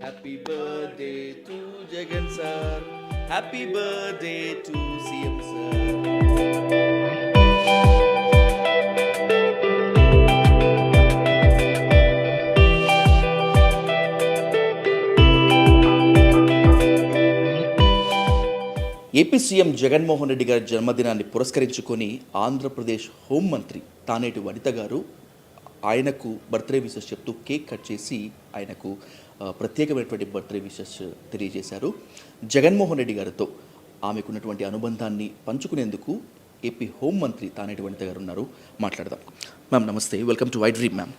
Happy birthday to Jagan sir happy birthday to CM sir AP CM Jaganmohan Reddy గారి జన్మదినాన్ని పురస్కరించుకొని ఆంధ్రప్రదేశ్ హోంమంత్రి తానేటి వనిత గారు ఆయనకు బర్త్డే విషెస్ చెప్తూ కేక్ కట్ చేసి ఆయనకు ప్రత్యేకమైనటువంటి బర్త్డే విషెస్ తెలియజేశారు. జగన్మోహన్ రెడ్డి గారితో ఆమెకున్నటువంటి అనుబంధాన్ని పంచుకునేందుకు ఏపీ హోంమంత్రి తానేటి వనిత గారు ఉన్నారు. మాట్లాడదాం. మ్యామ్ నమస్తే. Welcome to white dream ma'am.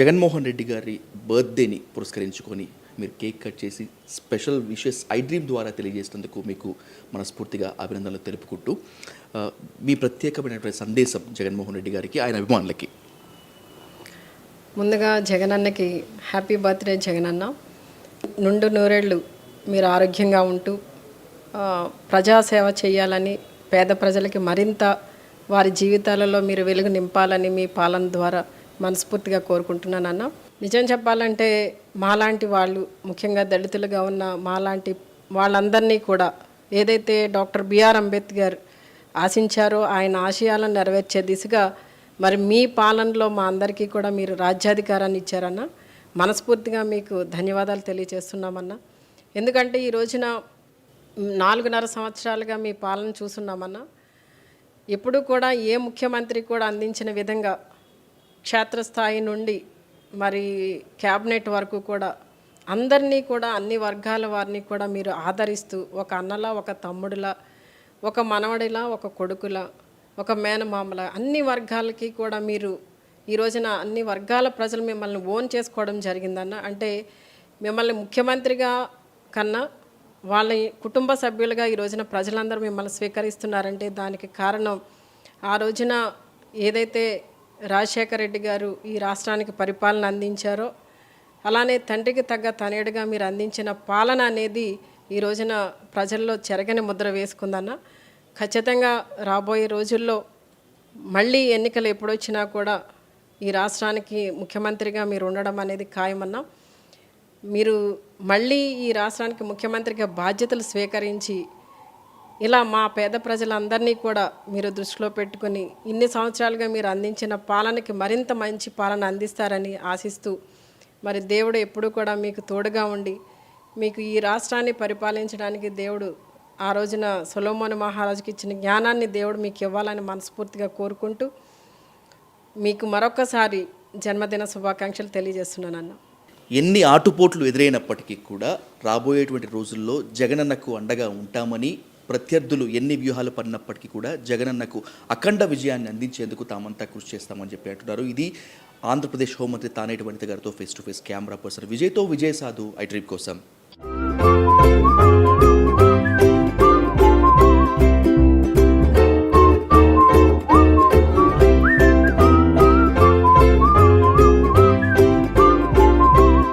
Jaganmohan Reddy గారి బర్త్డేని పురస్కరించుకొని మీరు కేక్ కట్ చేసి స్పెషల్ విషెస్ ఐ డ్రీమ్ ద్వారా తెలియజేసినందుకు మీకు మనస్ఫూర్తిగా అభినందనలు తెలుపుకుంటూ మీ ప్రత్యేకమైనటువంటి సందేశం జగన్మోహన్ రెడ్డి గారికి ఆయన అభిమానులకి. ముందుగా జగనన్నకి హ్యాపీ బర్త్డే జగనన్న. నుండు నూరేళ్ళు మీరు ఆరోగ్యంగా ఉంటూ ప్రజాసేవ చేయాలని పేద ప్రజలకి మరింత వారి జీవితాలలో మీరు వెలుగు నింపాలని మీ పాలన ద్వారా మనస్ఫూర్తిగా కోరుకుంటున్నాను అన్న. నిజం చెప్పాలంటే మాలాంటి వాళ్ళు ముఖ్యంగా దళితులుగా ఉన్న మాలాంటి వాళ్ళందరినీ కూడా ఏదైతే డాక్టర్ బిఆర్ అంబేద్కర్ ఆశించారో ఆయన ఆశయాలను నెరవేర్చే దిశగా మరి మీ పాలనలో మా అందరికీ కూడా మీరు రాజ్యాధికారాన్ని ఇచ్చారన్న. మనస్ఫూర్తిగా మీకు ధన్యవాదాలు తెలియజేస్తున్నామన్న. ఎందుకంటే ఈ రోజున నాలుగున్నర సంవత్సరాలుగా మీ పాలన చూస్తున్నామన్న. ఎప్పుడు కూడా ఏ ముఖ్యమంత్రి కూడా అందించిన విధంగా క్షేత్రస్థాయి నుండి మరి క్యాబినెట్ వరకు కూడా అందరినీ కూడా అన్ని వర్గాల వారిని కూడా మీరు ఆదరిస్తూ ఒక అన్నలా ఒక తమ్ముడిలా ఒక మనవడిలా ఒక కొడుకులా ఒక మేనమామల అన్ని వర్గాలకి కూడా మీరు ఈ రోజున అన్ని వర్గాల ప్రజలు మిమ్మల్ని ఓన్ చేసుకోవడం జరిగిందన్న. అంటే మిమ్మల్ని ముఖ్యమంత్రిగా కన్నా వాళ్ళ కుటుంబ సభ్యులుగా ఈ రోజున ప్రజలందరూ మిమ్మల్ని స్వీకరిస్తున్నారంటే దానికి కారణం ఆ రోజున ఏదైతే రాజశేఖర రెడ్డి గారు ఈ రాష్ట్రానికి పరిపాలన అందించారో అలానే తండ్రికి తగ్గ తనేడుగా మీరు అందించిన పాలన అనేది ఈ రోజున ప్రజల్లో చెరగని ముద్ర వేసుకుందన్న. ఖచ్చితంగా రాబోయే రోజుల్లో మళ్ళీ ఎన్నికలు ఎప్పుడొచ్చినా కూడా ఈ రాష్ట్రానికి ముఖ్యమంత్రిగా మీరు ఉండడం అనేది ఖాయమన్నా. మీరు మళ్ళీ ఈ రాష్ట్రానికి ముఖ్యమంత్రిగా బాధ్యతలు స్వీకరించి ఇలా మా పేద ప్రజలందరినీ కూడా మీరు దృష్టిలో పెట్టుకొని ఇన్ని సంవత్సరాలుగా మీరు అందించిన పాలనకి మరింత మంచి పాలన అందిస్తారని ఆశిస్తూ మరి దేవుడు ఎప్పుడూ కూడా మీకు తోడుగా ఉండి మీకు ఈ రాష్ట్రాన్ని పరిపాలించడానికి దేవుడు ఆ రోజున సొలోమోని మహారాజుకి ఇచ్చిన జ్ఞానాన్ని దేవుడు మీకు ఇవ్వాలని మనస్ఫూర్తిగా కోరుకుంటూ మీకు మరొకసారి జన్మదిన శుభాకాంక్షలు తెలియజేస్తున్నానన్న ఎన్ని ఆటుపోట్లు ఎదురైనప్పటికీ కూడా రాబోయేటువంటి రోజుల్లో జగనన్నకు అండగా ఉంటామని ప్రత్యర్థులు ఎన్ని వ్యూహాలు పడినప్పటికీ కూడా జగనన్నకు అఖండ విజయాన్ని అందించేందుకు తామంతా కృషి చేస్తామని చెప్పి అంటున్నారు. ఇది ఆంధ్రప్రదేశ్ హోంమంత్రి తానేటి వనిత గారితో face to face camera person విజయ్తో Vijay సాధు ఐ ట్రిప్ కోసం.